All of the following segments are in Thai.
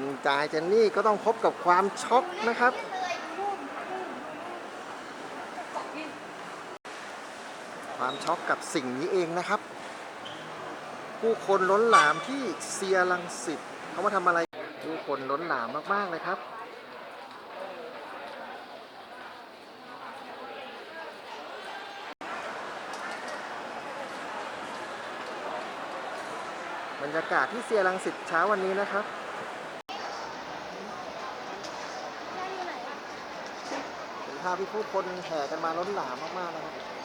คุณจายเจนนี่ก็ต้องพบกับความช็อกนะครับ ความช็อกกับสิ่งนี้เองนะครับ ผู้คนล้นหลามที่เซียรังสิตเขามาทำอะไร ผู้คนล้นหลามมากๆเลยครับบรรยากาศที่เซียรังสิตเช้าวันนี้นะครับ เป็นภาพที่ผู้คนแห่กันมาล้นหลามมากๆนะครับ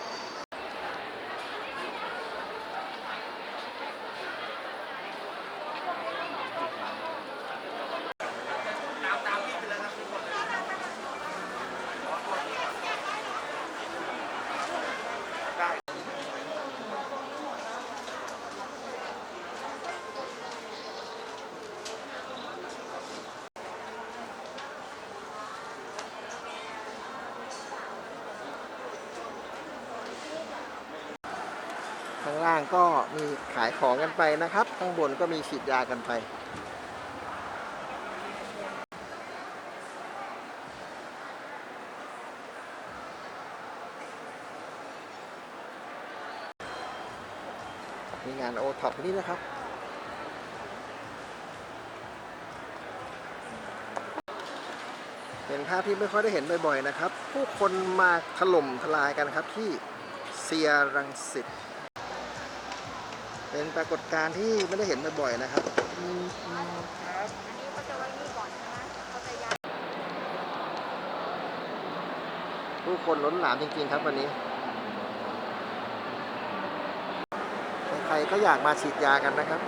ข้างล่างก็มีขายของกันไปนะครับ ข้างบนก็มีฉีดยากันไป มีงานโอท็อปนี่นะครับเป็นภาพที่ไม่ค่อยได้เห็นบ่อยๆนะครับ ผู้คนมาถล่มทลายกันครับที่เซียรังสิต เป็นปรากฏการณ์ที่ไม่ได้เห็นบ่อยๆนะครับผู้คนล้นหลามจริงๆครับวันนี้ ใครๆก็อยากมาฉีดยากันนะครับ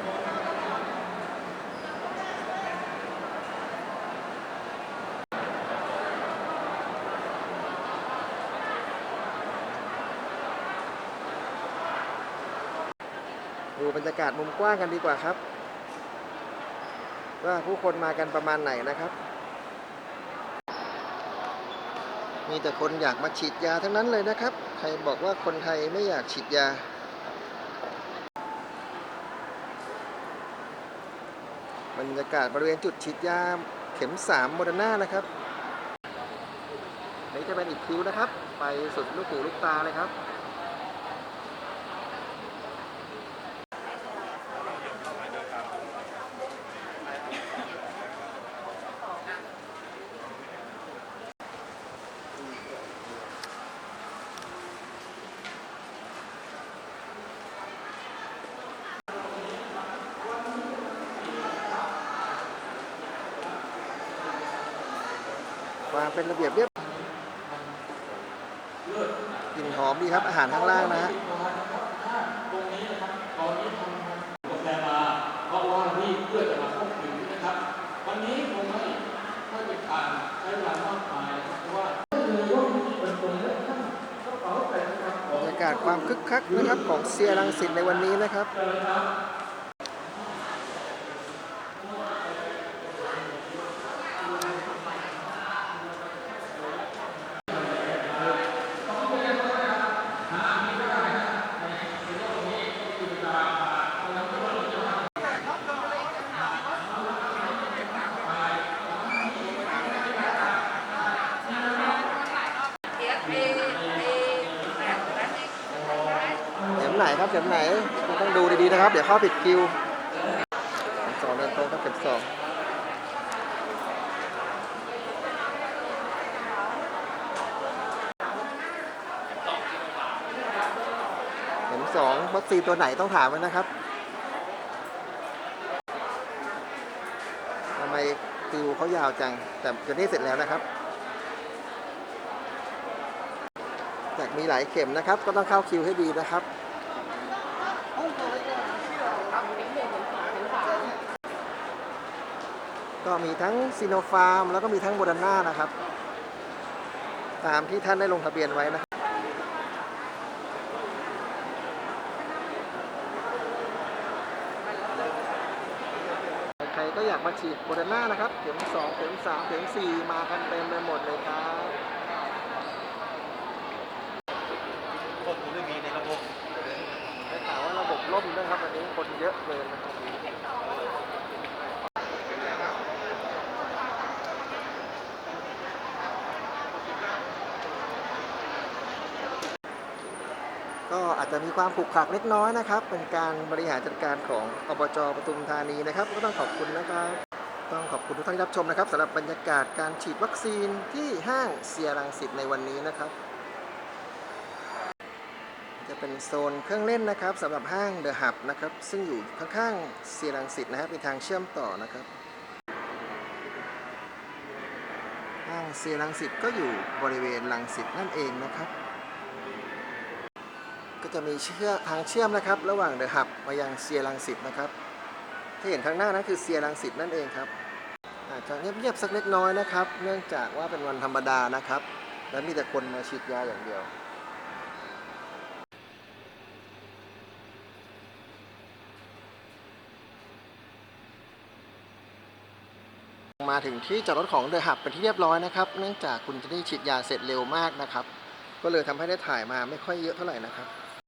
ดูบรรยากาศมุมกว้างกันดีกว่าครับ ว่าผู้คนมากันประมาณไหนนะครับ มีแต่คนอยากมาฉีดยาทั้งนั้นเลยนะครับ ใครบอกว่าคนไทยไม่อยากฉีดยาบรรยากาศบริเวณจุดฉีดยาเข็ม 3 โมเดอร์นานะครับนี่จะเป็นอีกคิวนะครับ ไปสุดลูกหูลูกตาเลยครับ วาเป็นระเบียบเรียบกลิ่นหอมดีครับอาหารข้างล่างนะฮะกาแฟมาเพราะว่านี่เพื่อจะมาควบคุมนะครับวันนี้คงไม่ไม่เป็นการใช้เวลามากมายนะครับเพราะว่าบรรยากาศความคึกคักนะครับของเซียรังสิตในวันนี้นะครับ เข็มไหนครับเข็มไหนต้องดูดีๆนะครับ เดี๋ยวเข้าผิดคิวสองเดินตรงครับเข็มสองเข็มสองวัคซีนตัวไหนต้องถามไว้นะครับทำไมคิวเขายาวจัง แต่จนนี้เสร็จแล้วนะครับ จากมีหลายเข็มนะครับ ก็ต้องเข้าคิวให้ดีนะครับก็มีทั้งซีโนฟาร์มแล้วก็มีทั้งโมเดอร์นานะครับ ตามที่ท่านได้ลงทะเบียนไว้นะครับใครก็อยากมาฉีดโมเดอร์นานะครับ เข็มสองเข็มสามเข็มสี่มากันเต็มไปหมดเลยครับ มด้ครับวันนี้คนเยอะเลยนะครับก็อาจจะมีความผูกขาดเล็กน้อยนะครับ เป็นการบริหารจัดการของอบจปทุมธานีนะครับ ก็ต้องขอบคุณนะครับ ต้องขอบคุณทุกท่านที่รับชมนะครับสำหรับบรรยากาศการฉีดวัคซีนที่ห้างเซียรังสิตในวันนี้นะครับ จะเป็นโซนเครื่องเล่นนะครับสำหรับห้างเดอะฮับนะครับ ซึ่งอยู่ข้างๆเซียรังสิตนะครับเป็นทางเชื่อมต่อนะครับ ห้างเซียรังสิตก็อยู่บริเวณรังสิตนั่นเองนะครับ ก็จะมีเชื่อทางเชื่อมนะครับ ระหว่างเดอะฮับมายังเซียรังสิตนะครับที่เห็นข้างหน้านั้นคือเซียรังสิตนั่นเองครับอาจจะเงียบๆสักเล็กน้อยนะครับ เนื่องจากว่าเป็นวันธรรมดานะครับ และมีแต่คนมาฉีดยาอย่างเดียว มาถึงที่จอดรถของเดอะหับเป็นที่เรียบร้อยนะครับเนื่องจากคุณจะได้ฉีดยาเสร็จเร็วมากนะครับ ก็เลยทำให้ได้ถ่ายมาไม่ค่อยเยอะเท่าไหร่นะครับ